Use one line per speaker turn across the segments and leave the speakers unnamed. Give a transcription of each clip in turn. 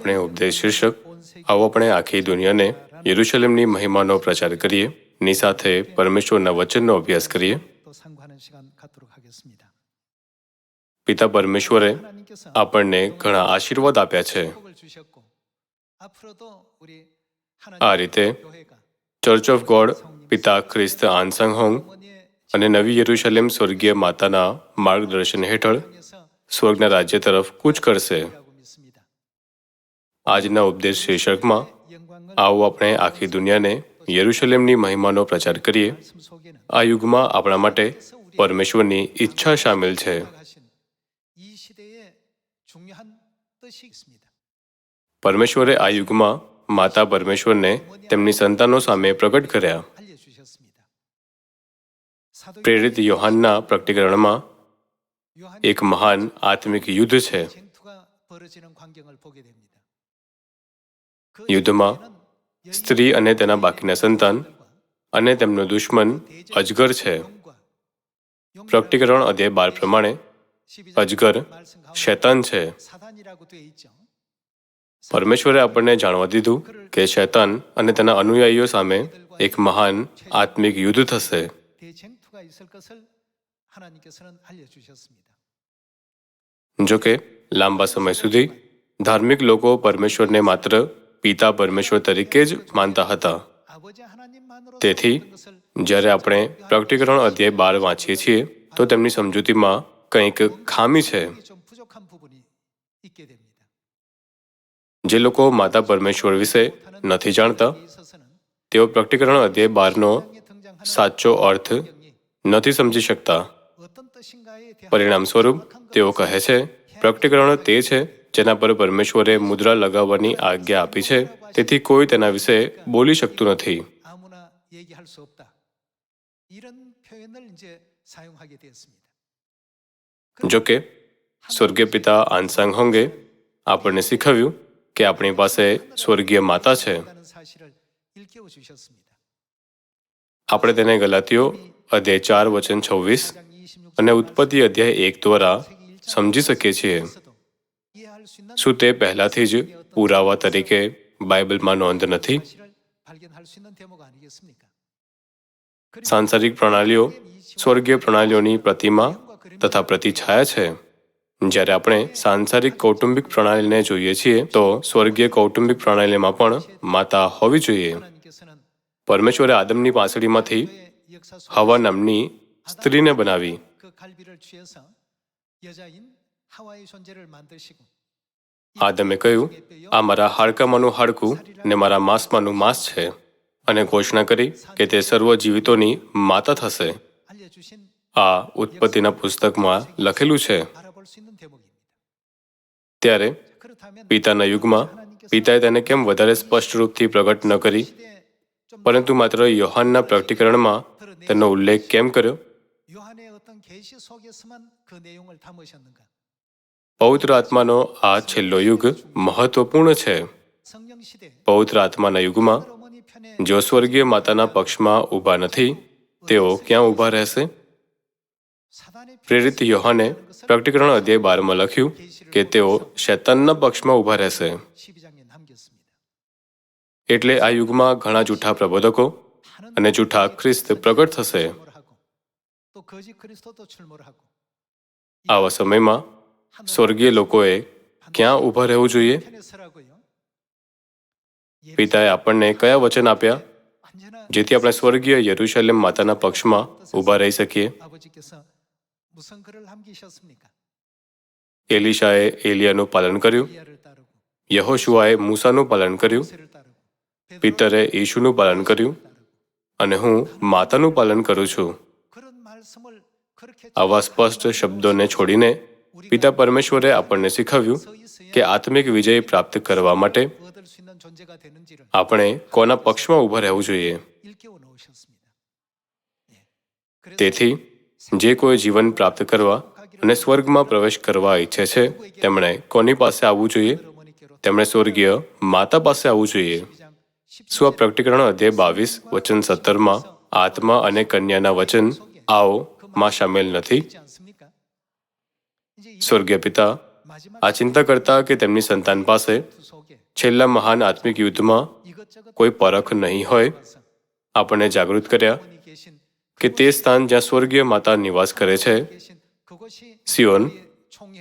આપણે ઉપદેશ શીર્ષક, આવો આપણે આખી દુનિયાને યરુશલેમની મહિમાનો પ્રચાર કરીએ, ની સાથે પરમેશ્વરના વચનનો અભ્યાસ કરીએ. પિતા પરમેશ્વરે આપણને ઘણા આશીર્વાદ આપ્યા છે. આ રીતે ચર્ચ ઓફ ગોડ પિતા ખ્રિસ્ત આનસંગ હોંગ અને નવી યરુશલેમ સ્વર્ગીય માતાના માર્ગદર્શન હેઠળ સ્વર્ગના રાજ્ય તરફ કૂચ કરશે. આજના ઉપદેશ શીર્ષકમાં, આવો આપણે આખી દુનિયાને યરુશલેમની મહિમાનો પ્રચાર કરીએ. આ યુગમાં આપણા માટે પરમેશ્વરની ઈચ્છા સામેલ છે. પરમેશ્વરે આ યુગમાં માતા પરમેશ્વરને તેમની સંતાનો સામે પ્રગટ કર્યા. પ્રેરિત યોહાનના પ્રકટીકરણમાં એક મહાન આત્મિક યુદ્ધ છે. યુદ્ધમાં સ્ત્રી અને તેના બાકીના સંતાન અને તેમનો દુશ્મન અજગર છે. પ્રકટીકરણ અધ્યાય બાર પ્રમાણે અજગર શૈતાન છે. પરમેશ્વરે આપણને જાણવા દીધું કે શૈતાન અને તેના અનુયાયીઓ સામે એક મહાન આત્મિક યુદ્ધ થશે. જો કે લાંબા સમય સુધી ધાર્મિક લોકો પરમેશ્વરને માત્ર પિતા પરમેશ્વર તરીકે જ માનતા હતા. તેથી, જ્યારે આપણે પ્રગટીકરણ અધ્યાય બાર વાંચીએ છીએ, તો તેમની સમજૂતીમાં કંઈક ખામી છે. જે લોકો માતા પરમેશ્વર વિશે નથી જાણતા, તેઓ પ્રગટીકરણ અધ્યાય બારનો સાચો અર્થ નથી સમજી શકતા. પરિણામ સ્વરૂપ તેઓ કહે છે, પ્રગટીકરણ તે છે જેના પર પરમેશ્વરે મુદ્રા લગાવવાની આજ્ઞા આપી છે. તેથી કોઈ તેના વિશે બોલી શકતું નથી. જોકે સ્વર્ગીય પિતા આનસાંગ હોંગે આપણને શીખવ્યું કે આપણી પાસે સ્વર્ગીય માતા છે. આપણે તેને ગલાતીઓ અધ્યાય ચાર વચન છવ્વીસ અને ઉત્પત્તિ અધ્યાય એક દ્વારા સમજી શકીએ છીએ. શું તે પહેલાથી જ પુરાવા તરીકે બાઇબલમાં નોંધ નથી? સાંસારિક પ્રણાલીઓ સ્વર્ગીય પ્રણાલીઓની પ્રતિમા તથા પ્રતિછાયા છે. જ્યારે આપણે સાંસારિક કૌટુંબિક પ્રણાલીને જોઈએ છીએ, તો સ્વર્ગીય કૌટુંબિક પ્રણાલીમાં પણ માતા હોવી જોઈએ. પરમેશ્વરે આદમની પાસળીમાંથી હવા નામની સ્ત્રીને બનાવી. આદમે કહ્યું, આ મારા હાડકામાંનું હાડકું ને મારા માંસમાંનું માંસ છે. અને ઘોષણા કરી કે તે સર્વ જીવિતોની માતા થશે. આ ઉત્પત્તિના પુસ્તકમાં લખેલું છે. ત્યારે પિતાના યુગમાં પિતાએ તેને કેમ વધારે સ્પષ્ટ રૂપથી પ્રગટ ન કરી? પરંતુ માત્ર યોહાનના પ્રગટીકરણમાં તેનો ઉલ્લેખ કેમ કર્યો? પવિત્ર આત્માનો આ છેલ્લો યુગ મહત્વપૂર્ણ છે. પવિત્ર આત્માના યુગમાં જો સ્વર્ગીય માતાના પક્ષમાં ઊભા નથી, તેઓ ક્યાં ઊભા રહેશે? પ્રેરિત યોહાને પ્રકટીકરણ અધ્યાય બારમાં લખ્યું કે તેઓ શૈતાનના પક્ષમાં ઊભા રહેશે. એટલે આ યુગમાં ઘણા જૂઠા પ્રબોધકો અને જૂઠા ખ્રિસ્ત પ્રગટ થશે. આવા સમયમાં સ્વર્ગીય લોકોએ ક્યાં ઊભા રહેવું જોઈએ? પિતાએ આપણને કયા વચન આપ્યા? જેથી આપણે સ્વર્ગીય યરુશલેમ માતાના પક્ષમાં ઊભા રહી શકીએ. એલિશાએ એલિયાનું પાલન કર્યું. યહોશુઆએ મૂસાનું પાલન કર્યું. પિતરે ઈશુનું પાલન કર્યું. અને હું માતાનું પાલન કરું છું. આવા સ્પષ્ટ શબ્દોને છોડીને પિતા પરમેશ્વરે આપણને શીખવ્યું કે આત્મિક વિજય પ્રાપ્ત કરવા માટે આપણે કોના પક્ષમાં ઊભા રહેવું જોઈએ. તેથી, જે કોઈ જીવન પ્રાપ્ત કરવા અને સ્વર્ગમાં પ્રવેશ કરવા ઈચ્છે છે, તેમણે કોની પાસે આવવું જોઈએ? તેમણે સ્વર્ગીય માતા પાસે આવવું જોઈએ? સ્વ પ્રકટીકરણ અધ્યાય બાવીસ, વચન સત્તરમાં, આત્મા અને કન્યાના વચન આવો, માં સામેલ નથી. સ્વર્ગીય પિતા, આ ચિંતા કરતા કે તેમની સંતાન પાસે છેલ્લા મહાન આત્મિક યુદ્ધમાં કોઈ પરખ નહીં હોય, આપણને જાગૃત કર્યા કે તે સ્થાન જ્યાં સ્વર્ગીય માતા નિવાસ કરે છે, સિયોન,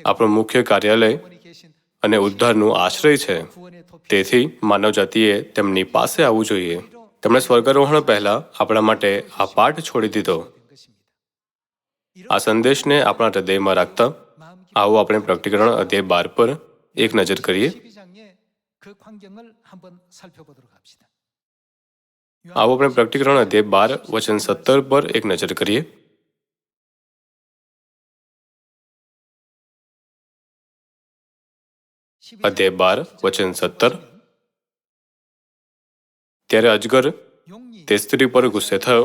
આપણું મુખ્ય કાર્યાલય અને ઉદ્ધારનું આશ્રય છે. તેથી માનવજાતિએ તેમની પાસે આવવું જોઈએ. તેમણે સ્વર્ગારોહણ પહેલા આપણા માટે આ પાઠ છોડી દીધો. આ સંદેશને આપણા હૃદયમાં રાખતા આવો આપણે પ્રકટીકરણ અધ્યાય બાર પર એક નજર કરીએ. આવો આપણે પ્રકટીકરણ અધ્યાય બાર વચન સત્તર પર એક નજર કરીએ. અધ્યાય બાર વચન સત્તર. ત્યારે અજગર તે સ્ત્રી પર ગુસ્સે થયો.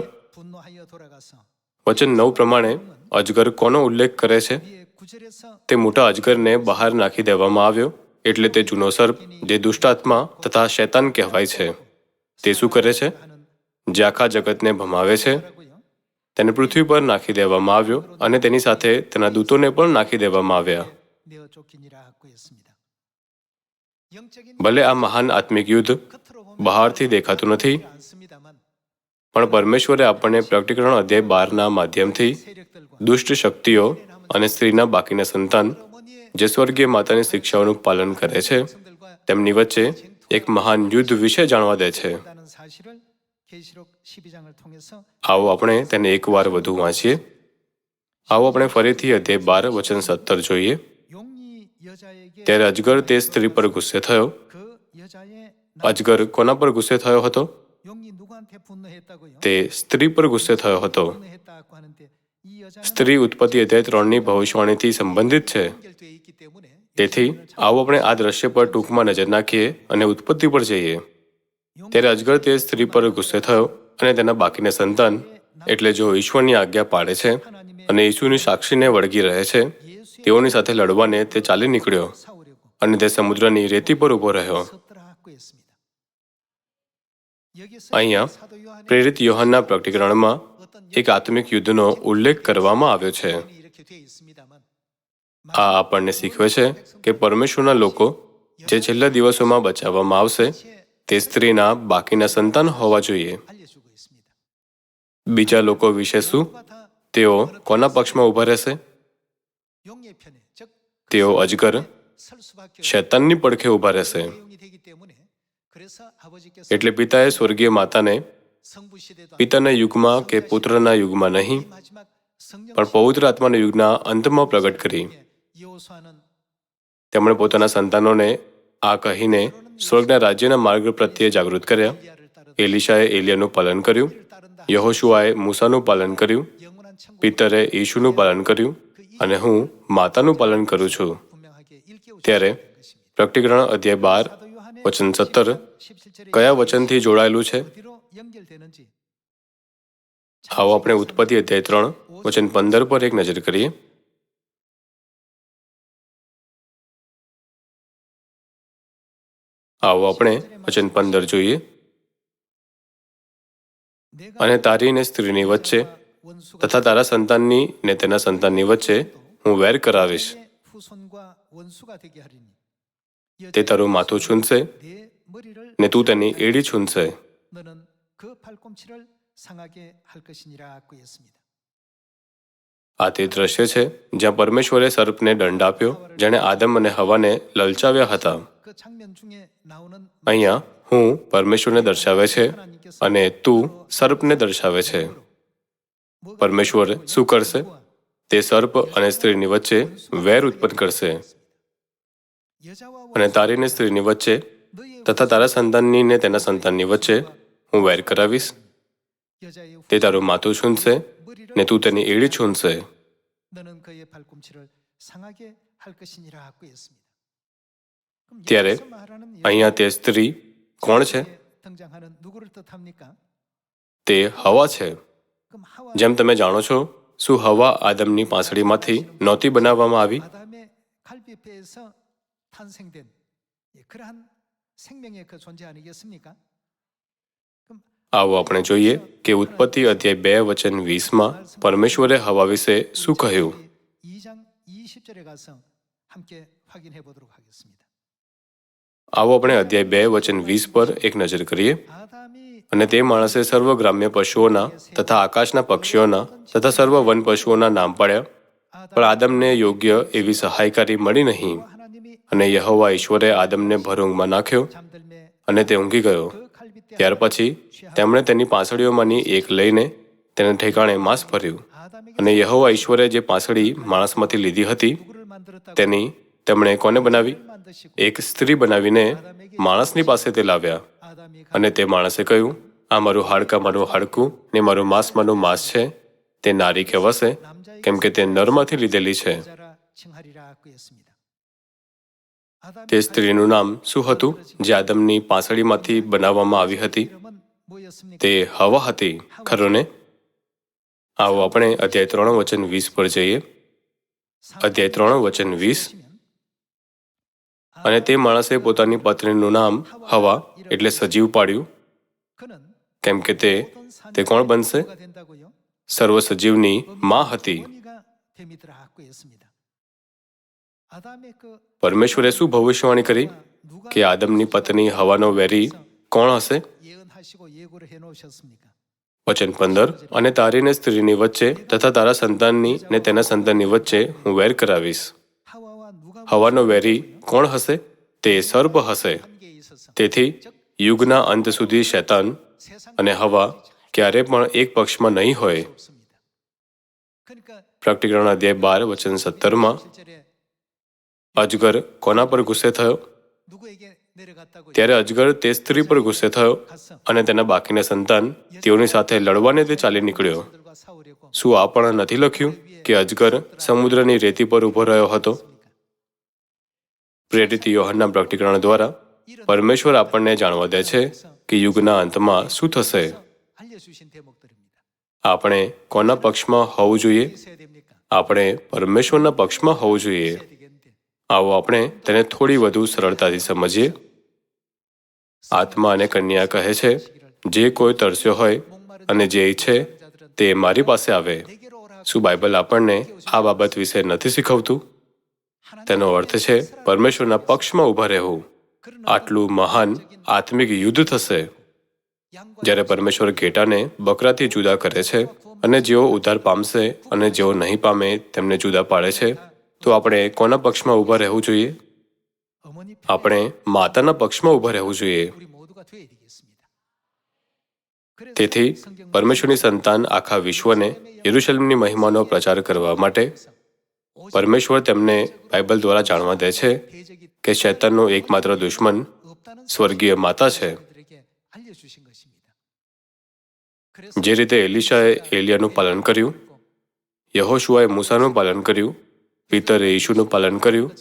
વચન નવ પ્રમાણે અજગર કોનો ઉલ્લેખ કરે છે? તે મોટા અજગરને બહાર નાખી દેવામાં આવ્યો, એટલે તે જૂનો સર્પ, જે દુષ્ટાત્મા તથા શૈતાન કહેવાય છે, તે શું કરે છે? જે આખા જગતને ભમાવે છે? તેને પૃથ્વી પર નાખી દેવામાં આવ્યો અને તેની સાથે તેના દૂતોને પણ નાખી દેવામાં આવ્યા. ભલે આ મહાન આત્મિક યુદ્ધ બહારથી દેખાતું નથી, પણ પરમેશ્વરે આપણને પ્રકટીકરણ અધ્યાય બારના માધ્યમથી દુષ્ટ શક્તિઓ અને સ્ત્રીના બાકીના સંતાન જે સ્વર્ગીય માતાની શિક્ષાઓનું પાલન કરે છે, તેમની વચ્ચે એક મહાન યુદ્ધ વિશે જાણવા દે છે. આવો આપણે તેને એકવાર વધુ વાંચીએ. આવો આપણે ફરીથી અધ્યાય બાર, વચન સત્તર જોઈએ. ત્યારે અજગર તે સ્ત્રી પર ગુસ્સે થયો. અજગર કોના પર ગુસ્સે થયો હતો? તે સ્ત્રી પર ગુસ્સે થયો હતો. સ્ત્રી ઉત્પત્તિ અધ્યાય ત્રણની ભવિષ્યવાણીથી સંબંધિત છે. તેથી આવો આપણે આ દ્રશ્ય પર ટૂંકમાં નજર નાખીએ અને ઉત્પત્તિ પર જઈએ. ત્યારે અજગર તે સ્ત્રી પર ગુસ્સે થયો અને તેના બાકીના સંતાન એટલે જો ઈશ્વરની આજ્ઞા પાડે છે અને ઈશ્વરની સાક્ષીને વળગી રહે છે તેઓની સાથે લડવાને તે ચાલી નીકળ્યો અને તે સમુદ્રની રેતી પર ઊભો રહ્યો. અહીંયા પ્રેરિત યોહાનના પ્રકટીકરણમાં એક આત્મિક યુદ્ધનો ઉલ્લેખ કરવામાં આવ્યો છે. આ આપણને શીખવે છે કે પરમેશ્વરના લોકો જે છેલ્લા દિવસોમાં બચાવવામાં આવશે, તે સ્ત્રીના બાકીના સંતાન હોવા જોઈએ. બીજા લોકો વિશે શું? તેઓ કોના પક્ષમાં ઊભા રહેશે? તેઓ અજગર, શૈતાનની પડખે ઊભા રહેશે. એટલે પિતાએ સ્વર્ગીય માતાને પિતાના યુગમાં કે પુત્રના યુગમાં નહીં પણ પવિત્ર આત્માના યુગના અંતમાં પ્રગટ કરી. તેમણે પોતાના સંતાનોને આ કહીને સ્વર્ગના રાજ્યના માર્ગ પ્રત્યે જાગૃત કર્યા. એલિશાએ એલિયાનું પાલન કર્યું. યહોશુઆએ મૂસાનું પાલન કર્યું. પિતરે ઈશુનું પાલન કર્યું. અને હું માતાનું પાલન કરું છું. ત્યારે પ્રકટીકરણ અધ્યાય બાર વચન સત્તર, કયા વચનથી જોડાયેલું છે? આવો આપણે ઉત્પત્તિ અધ્યાય ત્રણ, વચન પંદર પર એક નજર કરીએ. આવો આપણે વચન પંદર જોઈએ. અને તારી ને સ્ત્રીની વચ્ચે તથા તારા સંતાનની ને તેના સંતાનની વચ્ચે હું વેર કરાવીશ. તે તારું માથું છૂનશે ને તું તેની એડી છૂનશે આ તે દ્રશ્ય છે જ્યાં પરમેશ્વરે સર્પને દંડ આપ્યો જેણે આદમ અને હવાને લલચાવ્યા હતા. અહીંયા હું પરમેશ્વરને દર્શાવે છે અને તું સર્પને દર્શાવે છે. પરમેશ્વર શું કરશે? તે સર્પ અને સ્ત્રીની વચ્ચે વેર ઉત્પન્ન કરશે.
અને તારી
અને સ્ત્રીની વચ્ચે તથા તારા સંતાનની ને તેના સંતાનની વચ્ચે હું વેર કરાવીશ. તે તારું માથું છૂનશે ને તું તેની એડી છૂનશે ત્યારે અહીંયા તે સ્ત્રી કોણ છે? તે હવા છે. જેમ તમે જાણો છો, શું હવા આદમની પાંસળીમાંથી નહોતી બનાવવામાં આવી?
탄생된 예, 그러한 생명의 그 존재 아니겠습니까? 그럼
આવો આપણે જોઈએ કે ઉત્પત્તિ અધ્યાય બે વચન વીસમાં પરમેશ્વરે હવા વિશે શું કહ્યું
2장 20절에 가서 함께 확인해 보도록 하겠습니다.
આવો આપણે અધ્યાય બે વચન વીસ પર એક નજર કરીએ
아담이
અને તે માણસે સર્વ ગ્રામ્ય પશુઓના તથા આકાશના પક્ષીઓના તથા સર્વ વન પશુઓના નામ પાડ્યા પણ આદમને યોગ્ય એવી સહાયકારી મળી નહીં
하나님이
અને યહવા ઈશ્વરે આદમને ભરૂંગમાં નાખ્યો અને તે ઊંઘી ગયો. ત્યાર પછી તેમણે તેની પાંસળીઓમાંની એક લઈને તેને ઠેકાણે માંસ ભર્યું અને યહવા ઈશ્વરે જે પાંસળી માણસમાંથી લીધી હતી તેની તેમણે કોને બનાવી? એક સ્ત્રી બનાવીને માણસની પાસે તે લાવ્યા અને તે માણસે કહ્યું, આ મારું હાડકા મારું હાડકું ને મારું માંસ માંસ છે. તે નારી કહેવાશે, કેમ કે તે નરમાંથી લીધેલી છે. તે સ્ત્રીનું નામ શું હતું, જે આદમની પાંસળીમાંથી બનાવવામાં આવી હતી? તે હવા હતી, ખરો ને? આવો આપણે અધ્યાય ત્રણ, વચન વીસ પર જઈએ. અધ્યાય ત્રણ, વચન વીસ. અને તે માણસે પોતાની પત્નીનું નામ હવા, એટલે સજીવ પાડ્યું. કેમ કે તે તે કોણ બનશે? સર્વ સજીવની માં હતી. પરમેશ્વરે શું ભવિષ્યવાણી કરી? કે આદમની પત્ની હવાનો વેરી કોણ હશે? વચન પંદર. અને તારીને સ્ત્રીની વચ્ચે તથા તારા સંતાનની ને તેના સંતાનની વચ્ચે હું વેર કરાવીશ. હવાનો વેરી કોણ હશે? તે સર્પ હશે. તેથી યુગના અંત સુધી શૈતાન અને હવા ક્યારે પણ એક પક્ષમાં નહીં હોય. પ્રકટીકરણ અધ્યાય બાર વચન સત્તરમાં. અજગર કોના પર ગુસ્સે થયો? ત્યારે અજગર તે સ્ત્રી પર ગુસ્સે થયો અને તેના બાકીના સંતાન તેઓની સાથે લડવાને તે ચાલી નીકળ્યો. શું આ પણ નથી લખ્યું કે અજગર સમુદ્રની રેતી પર ઊભો રહ્યો હતો? પ્રેરિત યોહનના પ્રકટીકરણ દ્વારા પરમેશ્વર આપણને જાણવા દે છે કે યુગના અંતમાં શું થશે? આપણે કોના પક્ષમાં હોવું જોઈએ? આપણે પરમેશ્વરના પક્ષમાં હોવું જોઈએ. આવો આપણે તેને થોડી વધુ સરળતાથી સમજીએ. આત્મા અને કન્યા કહે છે, જે કોઈ તરસ્યો હોય અને જે ઈચ્છે તે મારી પાસે આવે. શું બાઇબલ આપણને આ બાબત વિશે નથી શીખવતું? તેનો અર્થ છે, પરમેશ્વરના પક્ષમાં ઊભા રહેવું. આટલું મહાન આત્મિક યુદ્ધ થશે. જ્યારે પરમેશ્વર ઘેટાને બકરાથી જુદા કરે છે અને જેઓ ઉધાર પામશે અને જેઓ નહીં પામે તેમને જુદા પાડે છે તો આપણે કોના પક્ષમાં ઊભા રહેવું જોઈએ? આપણે માતાના પક્ષમાં ઊભા રહેવું જોઈએ. તેથી પરમેશ્વરની સંતાન આખા વિશ્વને યરુશલમની મહિમાનો પ્રચાર કરવા માટે પરમેશ્વર તેમને બાઇબલ દ્વારા જાણવા દે છે કે શૈતાનનો એકમાત્ર દુશ્મન સ્વર્ગીય માતા છે. જે રીતે એલિશાએ એલિયાનું પાલન કર્યું, યહોશુઆએ મૂસાનું પાલન કર્યું પિતરે ઈશુનું પાલન કર્યું.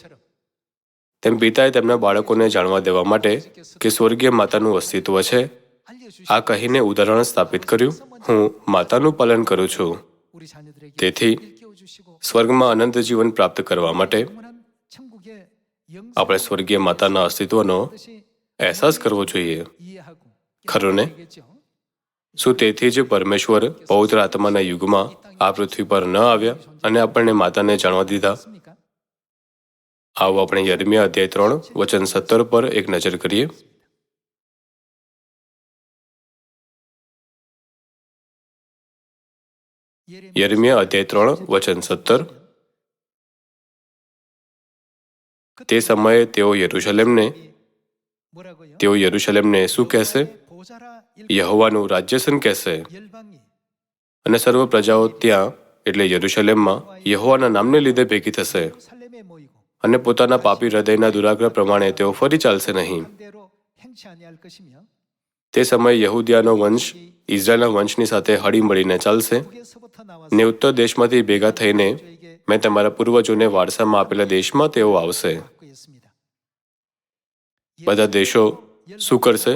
તેમ પિતાએ તેમના બાળકોને જાણવા દેવા માટે કે સ્વર્ગીય માતાનું અસ્તિત્વ છે. આ કહીને ઉદાહરણ સ્થાપિત કર્યું. હું માતાનું પાલન કરું છું. તેથી સ્વર્ગમાં અનંત જીવન પ્રાપ્ત કરવા માટે આપણે સ્વર્ગીય માતાના અસ્તિત્વનો અહેસાસ કરવો જોઈએ. ખરું ને? શું તેથી જ પરમેશ્વર પવિત્ર આત્માના યુગમાં આ પૃથ્વી પર ન આવ્યા અને આપણને માતાને જાણવા દીધા. આવો આપણે યર્મિયા અધ્યાય ત્રણ, વચન સત્તર પર એક નજર કરીએ. યર્મિયા અધ્યાય ત્રણ, વચન સત્તર. તે સમયે તેઓ યરુશલેમને તેઓ યરુશલેમને શું કહેશે? યહોવાનું રાજ્યસન કહેશે. અને સર્વ પ્રજાઓ ત્યાં એટલે યરુશલેમમાં યહોવાના નામને લીધે ભેગી થશે. અને પોતાના પાપી હૃદયના દુરાગ્રહ પ્રમાણે તેઓ ફરી ચાલશે નહીં. તે સમયે યહુદિયાનો વંશ ઇઝરાયલના વંશની સાથે હળી મળીને ચાલશે. ને ઉત્તર દેશમાંથી ભેગા થઈને મેં તમારા પૂર્વજોને વારસામાં આપેલા દેશમાં તેઓ આવશે. બધા દેશો શું કરશે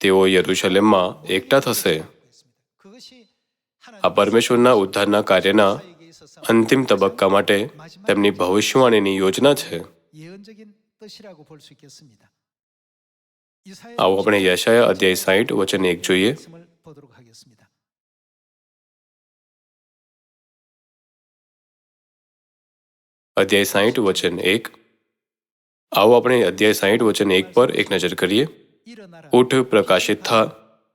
તેઓ યરુશલેમમાં એકઠા થશે આ પરમેશ્વરના ઉદ્ધારના કાર્યના અંતિમ તબક્કા માટે તેમની ભવિષ્યવાણીની યોજના છે આવો આપણે યશાયા અધ્યાય સાહીઠ વચન એક જોઈએ અધ્યાય સાહીઠ વચન એક આવો આપણે અધ્યાય સાહીઠ વચન એક પર એક નજર કરીએ. ઉઠ, પ્રકાશિત થા.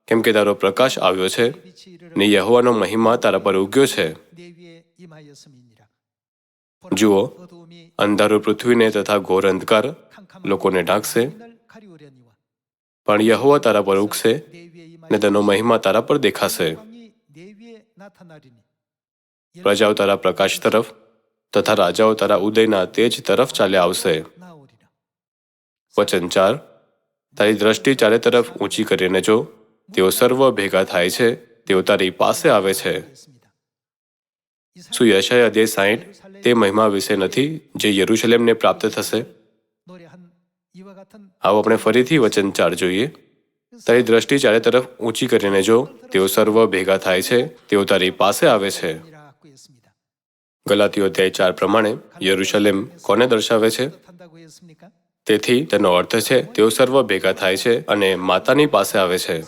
કેમ કે તારો પ્રકાશ આવ્યો છે ને યહોવાનો મહિમા તારા પર ઉગ્યો છે. જુઓ, અંધારું પૃથ્વીને તથા ઘોર અંધકાર લોકોને ઢાંકશે. પણ યહોવા તારા પર ઉગશે ને તેનો મહિમા તારા પર દેખાશે. પ્રજાઓ તારા પ્રકાશ તરફ તથા રાજાઓ તારા ઉદયના તેજ તરફ ચાલ્યા આવશે. વચન ચાર. તારી દ્રષ્ટિ ચારે તરફ ઊંચી કરીને જો તેઓ સર્વ ભેગા થાય છે. તેઓ તારી પાસે આવે છે. શું યશાય અધ્યય સાઈઠ તે મહિમા વિશે નથી જે યરુશલેમને પ્રાપ્ત થશે? આવો આપણે ફરીથી વચન ચાર જોઈએ. તારી દ્રષ્ટિ ચારે તરફ ઊંચી કરીને જો તેઓ સર્વ ભેગા થાય છે. તેઓ તારી પાસે આવે છે. ગલાતીઓ અધ્યાય ચાર પ્રમાણે યરુશલેમ કોને દર્શાવે છે? તેથી તેનો અર્થ છે, તેઓ સર્વ ભેગા થાય છે અને માતાની પાસે આવે છે.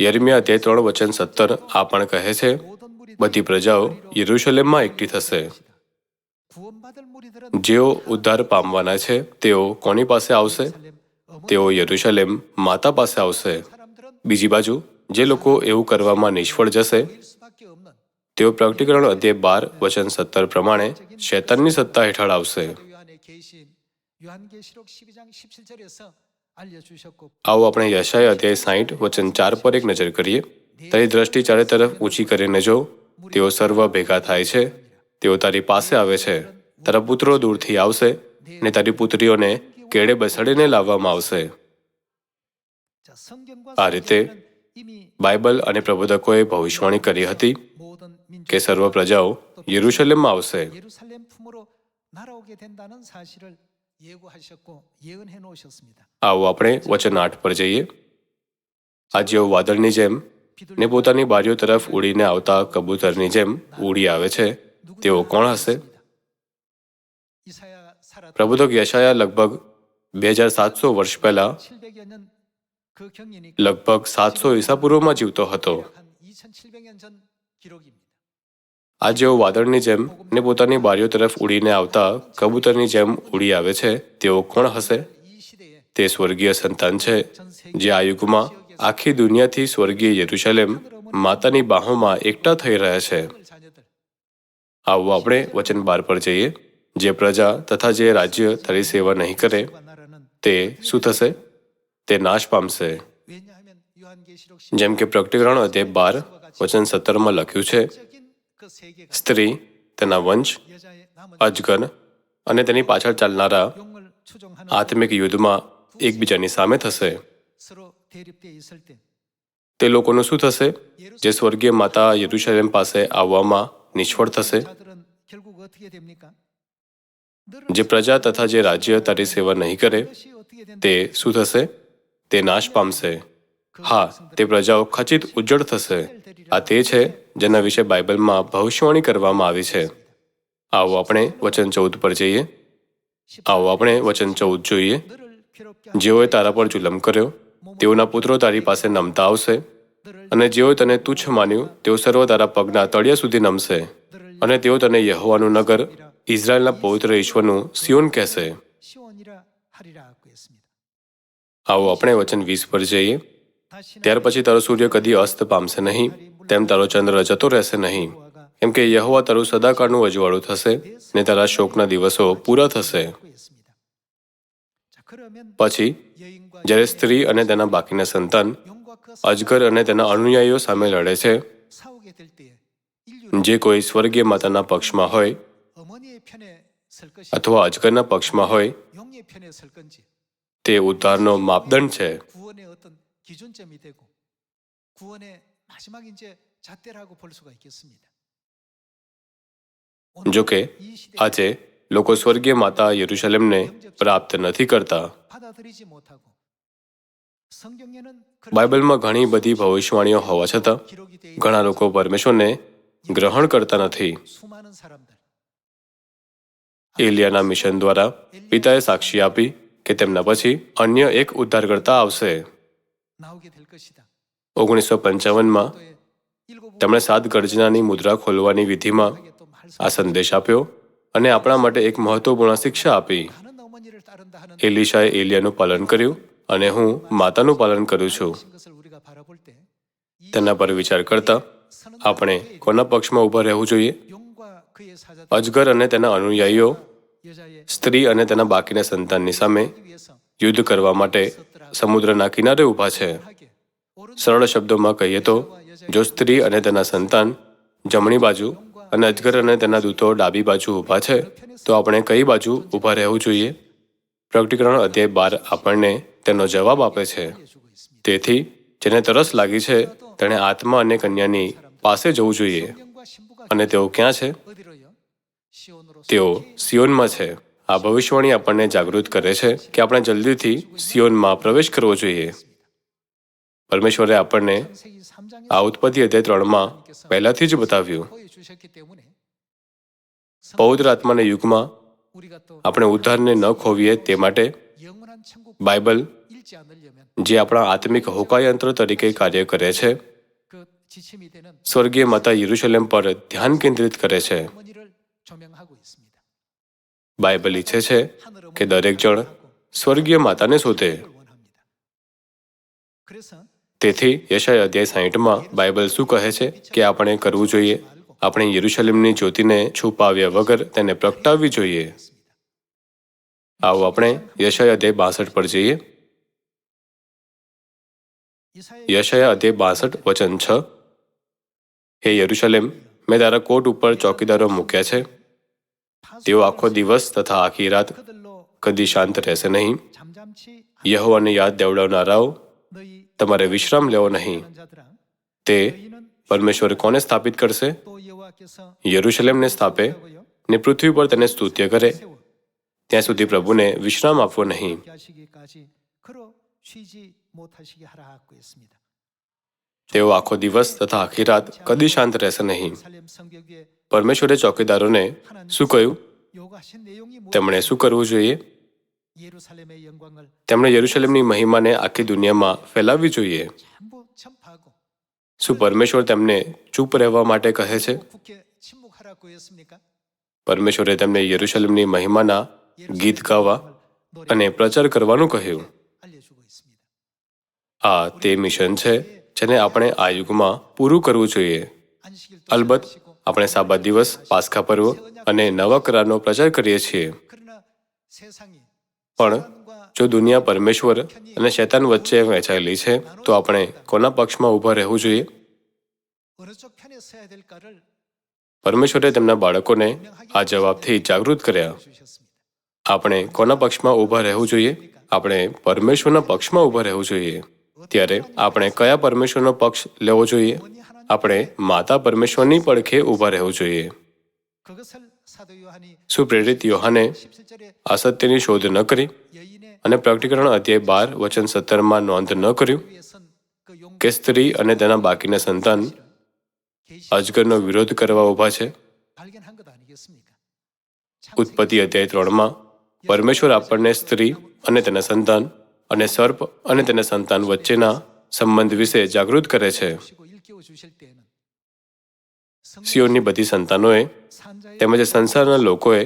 યરમિયા તે ત્રણ વચન સત્તર આ પણ કહે છે, બધી પ્રજાઓ યરુશલેમમાં એકઠી થશે. જેઓ ઉદ્ધાર પામવાના છે, તેઓ કોની પાસે આવશે? તેઓ યરુશલેમ માતા પાસે આવશે. બીજી બાજુ, જે લોકો એવું કરવામાં નિષ્ફળ જશે. તેઓ પ્રગટીકરણ અધ્યે બાર વચન સત્તર પ્રમાણે શેતાનની સત્તા હેઠળ આવશે. આવો આપણે યશાય અધ્યાય સાહીઠ વચન ચાર પર એક નજર કરીએ તારી દ્રષ્ટિ ચારે તરફ ઊંચી કરીને જો તેઓ સર્વ ભેગા થાય છે તેઓ તારી પાસે આવે છે તારા પુત્રો દૂરથી આવશે ને તારી પુત્રીઓને કેળે બેસાડીને લાવવામાં આવશે આ રીતે બાઇબલ અને પ્રબોધકોએ ભવિષ્યવાણી કરી હતી કે સર્વ પ્રજાઓ યરુશલેમમાં આવશે આવો આપણે વચન આઠ પર જઈએ આ જેવો વાદળની જેમ ને પોતાની બારીઓ તરફ ઉડીને આવતા કબૂતરની જેમ ઉડી આવે છે તેઓ કોણ હશે પ્રબોધક યશાયા લગભગ બે હજાર સાતસો વર્ષ પહેલા લગભગ સાતસો ઈસા પૂર્વમાં જીવતો હતો આ જેઓ વાદળની જેમ ને પોતાની બારીઓ તરફ ઉડીને આવતા કબૂતરની જેમ ઉડી આવે છે, તેઓ કોણ હશે? તે સ્વર્ગીય સંતાન છે, જે આ યુગમાં આખી દુનિયાથી સ્વર્ગીય યરુશલેમ માતાની બાહોમાં એકઠા થઈ રહ્યા છે. આવું આપણે વચન બાર પર જઈએ. જે પ્રજા તથા જે રાજ્ય તારી સેવા નહીં કરે, તે શું થશે? તે નાશ પામશે. જેમ કે પ્રગટીકરણ અધ્યાય બાર, વચન સત્તરમાં લખ્યું છે સ્ત્રી, તેના વંશ, અજગર અને તેની પાછળ ચાલનારા આત્મિક યુદ્ધમાં એકબીજાની સામે થશે. તે લોકોનું શું થશે? જે સ્વર્ગીય માતા યરુશલેમ પાસે આવવામાં નિષ્ફળ થશે? જે પ્રજા તથા જે રાજ્ય તારી સેવા નહીં કરે, તે શું થશે? તે નાશ પામશે. હા, તે પ્રજાઓ ખચિત ઉજ્જળ થશે. આ તે છે જેના વિશે બાઇબલમાં ભવિષ્યવાણી કરવામાં આવી છે. આવો આપણે વચન ચૌદ પર જઈએ. આવો આપણે વચન ચૌદ જોઈએ. જેઓએ તારા પર જુલમ કર્યો, તેઓના પુત્રો તારી પાસે નમતા આવશે. અને જેઓએ તને તુચ્છ માન્યું, તેઓ સર્વ તારા પગના તળિયા સુધી નમશે. અને તેઓ તને યહોવાનું નગર, ઇઝરાયલના પવિત્ર ઈશ્વરનું સિયોન કહેશે. આવો આપણે વચન વીસ પર જઈએ. ત્યાર પછી તારો સૂર્ય કદી અસ્ત પામશે નહીં, તેમ તારો ચંદ્ર જતો રહેશે નહીં. કેમ કે યહોવા તારું સદાકાળનું અજવાળું થશે ને તારા શોકના દિવસો પૂરા થશે. પછી, જ્યારે સ્ત્રી અને તેના બાકીના સંતાન અજગર અને તેના અનુયાયીઓ સામે લડે છે, જે કોઈ સ્વર્ગીય માતાના પક્ષમાં હોય અથવા અજગરના પક્ષમાં હોય, તે ઉદ્ધારનો માપદંડ છે.
기준점이 되고 구원의 마지막 이제 잣대라고 볼 수가 있겠습니다.
જો કે
이 시대에
આજે લોકો સ્વર્ગીય માતા યરુશલેમને પ્રાપ્ત નથી કરતા
받아들이지 못하고 성경에는
બાઇબલમાં ઘણી બધી ભવિષ્યવાણીઓ હોવા છતાં
기록이 되어
ઘણા લોકો પરમેશ્વરને ગ્રહણ કરતા નથી
수많은 사람들
એલિયાના મિશન દ્વારા પિતાએ સાક્ષી આપી કે તેમના પછી અન્ય એક ઉદ્ધારકર્તા આવશે
나오게 될 것이다.
ઓગણીસો પંચાવનમાં તેમણે સાત ગર્જનાની મુદ્રા ખોલવાની વિધિમાં આ સંદેશ આપ્યો અને આપણા માટે એક મહત્વપૂર્ણ શિક્ષા આપી. એલિશાએ એલિયાનું પાલન કર્યું અને હું માતાનું પાલન કરું છું. તેના પર વિચાર કરતા આપણે કોના પક્ષમાં ઊભા રહેવું જોઈએ? અજગર અને તેના અનુયાયીઓ સ્ત્રી અને તેના બાકીના સંતાનની સામે યુદ્ધ કરવા માટે સમુદ્રના કિનારે ઊભા છે. સરળ શબ્દોમાં કહીએ તો, જો સ્ત્રી અને તેના સંતાન જમણી બાજુ અને અજગર અને તેના દૂતો ડાબી બાજુ ઊભા છે, તો આપણે કઈ બાજુ ઊભા રહેવું જોઈએ? પ્રગટીકરણ અધ્યાય બાર આપણને તેનો જવાબ આપે છે. તેથી, જેને તરસ લાગી છે, તેણે આત્મા અને કન્યાની પાસે જવું જોઈએ. અને તેઓ ક્યાં છે? તેઓ સિયોનમાં છે. આ ભવિષ્યવાણી આપણને જાગૃત કરે છે કે આપણે જલ્દીથી સિયોનમાં પ્રવેશ કરવો જોઈએ. પરમેશ્વરે આપણને આ ઉત્પત્તિ અધ્યાય ત્રણમાં પહેલાથી જ બતાવ્યું. પૌત્ર આત્માના યુગમાં આપણે ઉદ્ધારને ન ખોવીએ તે માટે બાઇબલ જે આપણા આત્મિક હોકાયંત્ર તરીકે કાર્ય કરે છે, સ્વર્ગીય માતા યુરુશલેમ પર ધ્યાન કેન્દ્રિત કરે છે. બાઇબલ ઈચ્છે છે કે દરેક જણ સ્વર્ગીય માતાને શોધે. તેથી યશાય અધ્યાય સાહીઠમાં બાઇબલ શું કહે છે કે આપણે કરવું જોઈએ? આપણે યરુશલેમની જ્યોતિને છુપાવ્યા વગર તેને પ્રગટાવવી જોઈએ. આવો આપણે યશાય અધ્યાય બાસઠ પર જઈએ. યશાય અધ્યાય બાસઠ, વચન છ. હે યરુશલેમ, મેં તારા કોટ ઉપર ચોકીદારો મૂક્યા છે. તેઓ આખો દિવસ તથા આખી રાત કદી શાંત રહેશે નહીં યહોવાને યાદ દેવડાવનારાઓ તમારે વિશ્રામ લેવો નહીં તે પરમેશ્વર કોને સ્થાપિત કરશે યરુશલેમને સ્થાપે ને પૃથ્વી પર તેને સ્તુત્ય કરે ત્યાં સુધી પ્રભુને વિશ્રામ આપવો નહીં તેઓ આખો દિવસ તથા આખી રાત કદી શાંત રહેશે નહીં પરમેશ્વરે ચોકીદારોને શું કહ્યું? તેમણે શું કરવું જોઈએ? તેમણે યરુશલેમની મહિમાને આખી દુનિયામાં ફેલાવવી જોઈએ. શું પરમેશ્વર તેમને ચૂપ રહેવા માટે કહે છે? પરમેશ્વરે તેમને યરુશલેમની મહિમાના ગીત ગાવા અને પ્રચાર કરવાનું કહ્યું. આ તે મિશન છે જેને આપણે આ યુગમાં પૂરું કરવું જોઈએ. અલબત્ત આપણે સાબા દિવસ, પાસખા પર્વ અને નવા કરારનો પ્રચાર કરીએ છીએ. પણ જો દુનિયા પરમેશ્વર અને શૈતાન વચ્ચે વહેંચાયેલી છે, તો આપણે કોના પક્ષમાં ઊભા રહેવું જોઈએ? પરમેશ્વરે તેમના બાળકોને આ જવાબથી જાગૃત કર્યા. આપણે કોના પક્ષમાં ઊભા રહેવું જોઈએ? આપણે પરમેશ્વરના પક્ષમાં ઊભા રહેવું જોઈએ. ત્યારે આપણે કયા પરમેશ્વરનો પક્ષ લેવો જોઈએ? આપણે માતા પરમેશ્વરની પડખે ઊભા રહેવું જોઈએ. સુપ્રેરિત યોહાને આ શોધ ન કરી અને પ્રકટીકરણ અધ્યાય બાર, વચન સત્તરમાં નોંધ ન કર્યું કે સ્ત્રી અને તેના બાકીના સંતાન અજગરનો વિરોધ કરવા ઊભા છે. ઉત્પત્તિ અધ્યાય ત્રણમાં, પરમેશ્વર આપણને સ્ત્રી અને તેના સંતાન અને સર્પ અને તેના સંતાન વચ્ચેના સંબંધ વિશે જાગૃત કરે છે. સિયોનની બધી સંતાનોએ તેમજ સંસારના લોકોએ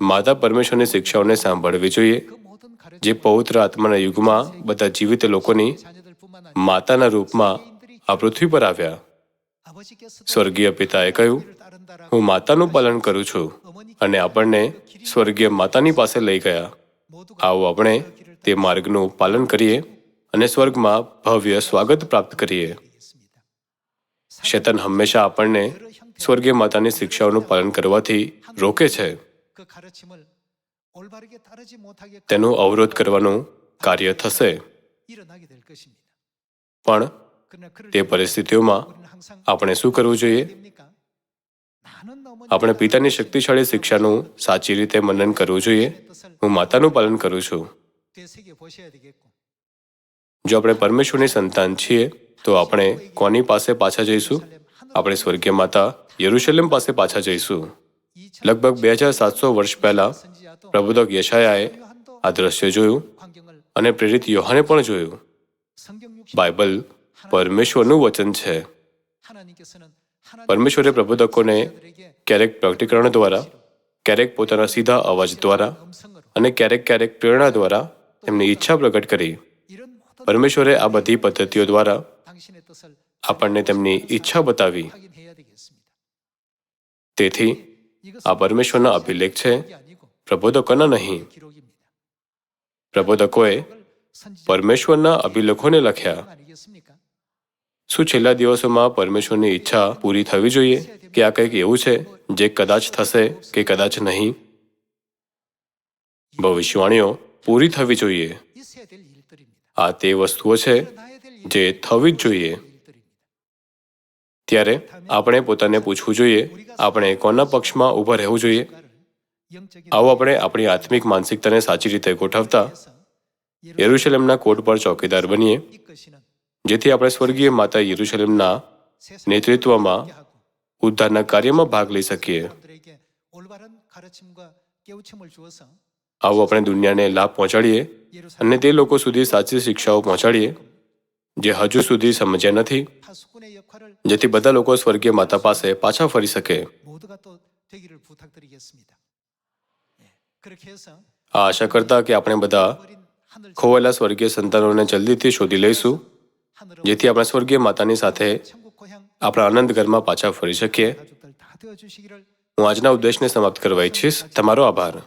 માતા પરમેશ્વરની શિક્ષાઓને સાંભળવી જોઈએ, જે પવિત્ર આત્માના યુગમાં બધા જીવિત લોકોની માતાના રૂપમાં આ પૃથ્વી પર આવ્યા. સ્વર્ગીય પિતાએ કહ્યું, હું માતાનું પાલન કરું છું અને આપણને સ્વર્ગીય માતાની પાસે લઈ ગયા. આવો આપણે તે માર્ગનું પાલન કરીએ અને સ્વર્ગમાં ભવ્ય સ્વાગત પ્રાપ્ત કરીએ. શેતન હંમેશા આપણને સ્વર્ગીય માતાની શિક્ષાઓનું પાલન કરવાથી રોકે છે. તેનો અવરોધ કરવાનું કાર્ય થશે. પણ તે પરિસ્થિતિઓમાં આપણે શું કરવું જોઈએ? આપણે પિતાની શક્તિશાળી શિક્ષાનું સાચી રીતે મનન કરવું જોઈએ. હું માતાનું પાલન કરું છું. જો આપણે પરમેશ્વરની સંતાન છીએ, તો આપણે કોની પાસે પાછા જઈશું? આપણે સ્વર્ગીય માતા યરુશલેમ પાસે પાછા જઈશું. લગભગ બે હજાર સાતસો વર્ષ પહેલા પ્રબોધક યશાયાએ આ દ્રશ્ય જોયું અને પ્રેરિત યોહાને પણ જોયું. બાઇબલ પરમેશ્વરનું વચન છે. પરમેશ્વરે પ્રબોધકોને ક્યારેક પ્રગટીકરણ દ્વારા, ક્યારેક પોતાના સીધા અવાજ દ્વારા અને ક્યારેક ક્યારેક પ્રેરણા દ્વારા એમની ઈચ્છા પ્રગટ કરી. પરમેશ્વરે આ બધી પદ્ધતિઓ દ્વારા આપણને તેમની ઈચ્છા બતાવી. તેથી, આ પરમેશ્વરના અભિલેખ છે, પ્રબોધકોના નહીં. પ્રબોધકોએ પરમેશ્વરના અભિલેખોને લખ્યા. શું છેલ્લા દિવસોમાં પરમેશ્વરની ઈચ્છા પૂરી થવી જોઈએ કે આ કંઈક એવું છે જે કદાચ થશે કે કદાચ નહીં? ભવિષ્યવાણીઓ, પૂરી થવી જોઈએ. આ તે વસ્તુઓ છે જે થવી જ જોઈએ. ત્યારે આપણે પોતાને પૂછવું જોઈએ, આપણે કોના પક્ષમાં ઊભા રહેવું જોઈએ? આવો આપણે આપણી આત્મિક માનસિકતાને સાચી રીતે ગોઠવતા યરુશલેમના કોર્ટ પર ચોકીદાર બનીએ, જેથી આપણે સ્વર્ગીય માતા યરુશલેમના નેતૃત્વમાં ઉદ્ધારના કાર્યમાં ભાગ લઈ શકીએ. આવો આપણે દુનિયાને લાભ પહોંચાડીએ અને તે લોકો સુધી સાચી શિક્ષાઓ પહોંચાડીએ જે હજુ સુધી સમજ્યા નથી જેથી બધા લોકો સ્વર્ગીય માતા પાસે પાછા ફરી શકે આ આશા કરતા કે આપણે બધા ખોવાયેલા સ્વર્ગીય સંતાનોને જલ્દીથી શોધી લઈશું જેથી આપણે સ્વર્ગીય માતાની સાથે આપણા આનંદ ઘરમાં પાછા ફરી શકીએ હું આજના ઉદ્દેશને સમાપ્ત કરવા ઈચ્છીશ તમારો આભાર